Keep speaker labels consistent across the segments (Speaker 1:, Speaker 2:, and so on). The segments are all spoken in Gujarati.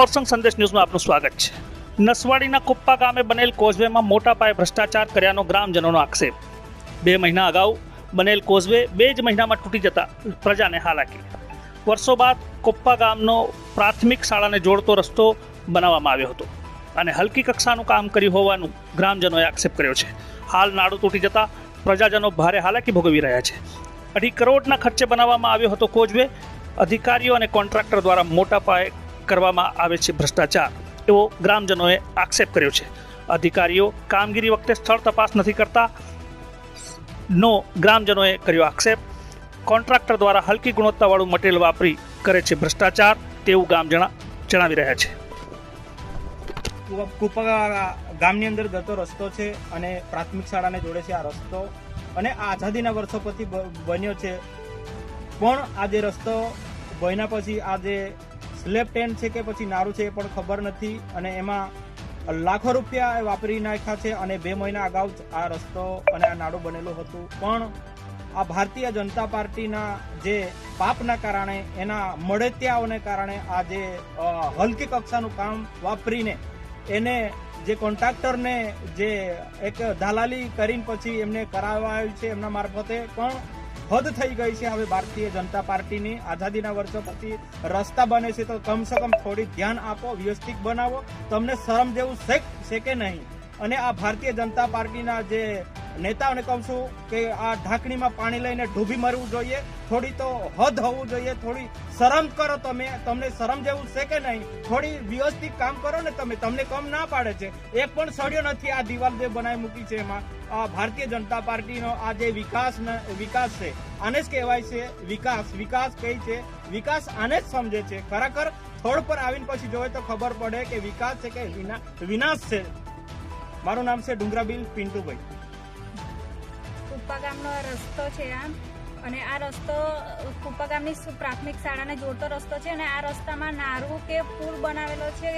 Speaker 1: ઓરસંગ સંદેશ ન્યૂઝમાં આપનું સ્વાગત છે. નસવાડીના કુપ્પા ગામે બનેલ કોઝવેમાં મોટા પાયે ભ્રષ્ટાચાર કર્યાનો ગ્રામજનોનો આક્ષેપ. બે મહિના અગાઉ બનેલ કોઝવે બે જ મહિનામાં તૂટી જતા પ્રજાને હાલાકી. વર્ષો બાદ કોપ્પા ગામનો પ્રાથમિક શાળાને જોડતો રસ્તો બનાવવામાં આવ્યો હતો અને હલકી કક્ષાનું કામ કર્યું હોવાનું ગ્રામજનોએ આક્ષેપ કર્યો છે. હાલ નાડું તૂટી જતા પ્રજાજનો ભારે હાલાકી ભોગવી રહ્યા છે. અઢી કરોડના ખર્ચે બનાવવામાં આવ્યો હતો કોઝવે. અધિકારીઓ અને કોન્ટ્રાક્ટર દ્વારા મોટા પાયે કરવામાં આવે છે ભ્રષ્ટાચાર. એવો ગ્રામજનોએ આક્ષેપ કર્યો છે. અધિકારીઓ કામગીરી વખતે સ્થળ તપાસ નથી કરતા. નો ગ્રામજનોએ કર્યો આક્ષેપ. કોન્ટ્રાક્ટર દ્વારા હલકી ગુણવત્તાવાળું મટીરિયલ વાપરી કરે છે ભ્રષ્ટાચાર, તેવું ગામ જણા જણાવી રહ્યા છે.
Speaker 2: કુપા ગામની અંદર જતો રસ્તો છે અને પ્રાથમિક શાળાને જોડે છે આ રસ્તો અને આઝાદીના વર્ષો પછી બન્યો છે. પણ આ જે રસ્તો બન્યા પછી આ જે સ્લેબ ટેન્ટ છે કે પછી નારું છે એ પણ ખબર નથી અને એમાં લાખો રૂપિયા વાપરી નાખ્યા છે અને બે મહિના અગાઉ આ રસ્તો અને આ નાડું બનેલું હતું. પણ આ ભારતીય જનતા પાર્ટીના જે પાપના કારણે, એના મળતિયાઓને કારણે આ જે હલકી કક્ષાનું કામ વાપરીને એને જે કોન્ટ્રાક્ટરને જે એક દલાલી કરીને પછી એમને કરાવાયું છે એમના મારફતે, પણ હદ થઈ ગઈ છે હવે ભારતીય જનતા પાર્ટીની આઝાદીના વર્ષો પછી રસ્તા બને છે તો કમસે કમ થોડી ધ્યાન આપો, વ્યવસ્થિત બનાવો. તમને શરમ જેવું છે કે નહીં. અને આ ભારતીય જનતા પાર્ટીના જે નેતાઓને કહું છું કે આ ઢાંકણીમાં પાણી લઈને ડૂબી મરવું જોઈએ, થોડી તો હદ હોવું જોઈએ, થોડી શરમ કરો તમે, તમને શરમ જેવું છે કે નહીં, થોડી વ્યવસ્થિત કામ કરો ને તમે, તમને કમ ના પાડે છે. એક પણ સડ્યો નથી આ દિવાલ જે બનાવી મૂકી છે એમાં. આ ભારતીય જનતા પાર્ટીનો આ જે વિકાસ વિકાસ છે, આને જ કહેવાય છે વિકાસ. વિકાસ કઈ છે? વિકાસ આને જ સમજે છે. ખરેખર થોડ પર આવીને પછી જોવે તો ખબર પડે કે વિકાસ છે કે વિના- વિનાશ છે. મારું નામ છે ડુંગરાબીલ પિન્ટુભાઈ.
Speaker 3: કુપ્પા ગામનો રસ્તો છે આમ અને આ રસ્તો, કુપ્પા ગામની પ્રાથમિક શાળાને જોડતો રસ્તો છે અને આ રસ્તામાં નારું કે પુલ બનાવેલો છે.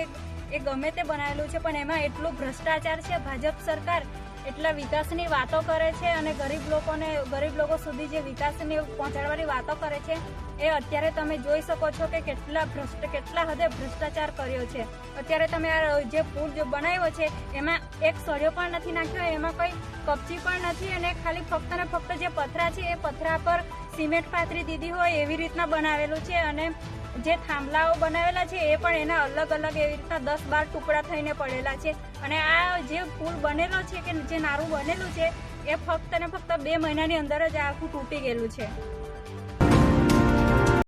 Speaker 3: એ ગમે તે બનાવેલું છે, પણ એમાં એટલું ભ્રષ્ટાચાર છે. ભાજપ સરકાર એટલા વિકાસની વાતો કરે છે અને ગરીબ લોકોને, ગરીબ લોકો સુધી જે વિકાસની પહોંચાડવાની વાતો કરે છે, એ અત્યારે તમે જોઈ શકો છો કે કેટલા ભ્રષ્ટ, કેટલા હદે ભ્રષ્ટાચાર કર્યો છે. અત્યારે તમે આ જે પુલ જે બનાવ્યો છે, એમાં એક સળિયો પણ નથી નાખ્યો, એમાં કંઈ કપચી પણ નથી અને ખાલી ફક્ત ને ફક્ત જે પથરા છે, એ પથરા પર સિમેન્ટ પાથરી દીધી હોય એવી રીતના બનાવેલું છે અને જે થાંભલાઓ બનાવેલા છે એ પણ એના અલગ અલગ એવી રીતના દસ બાર ટુકડા થઈને પડેલા છે. અને આ જે પુલ બનેલો છે કે જે નારું બનેલું છે, એ ફક્ત ને ફક્ત બે મહિનાની અંદર જ આખું તૂટી ગયેલું છે.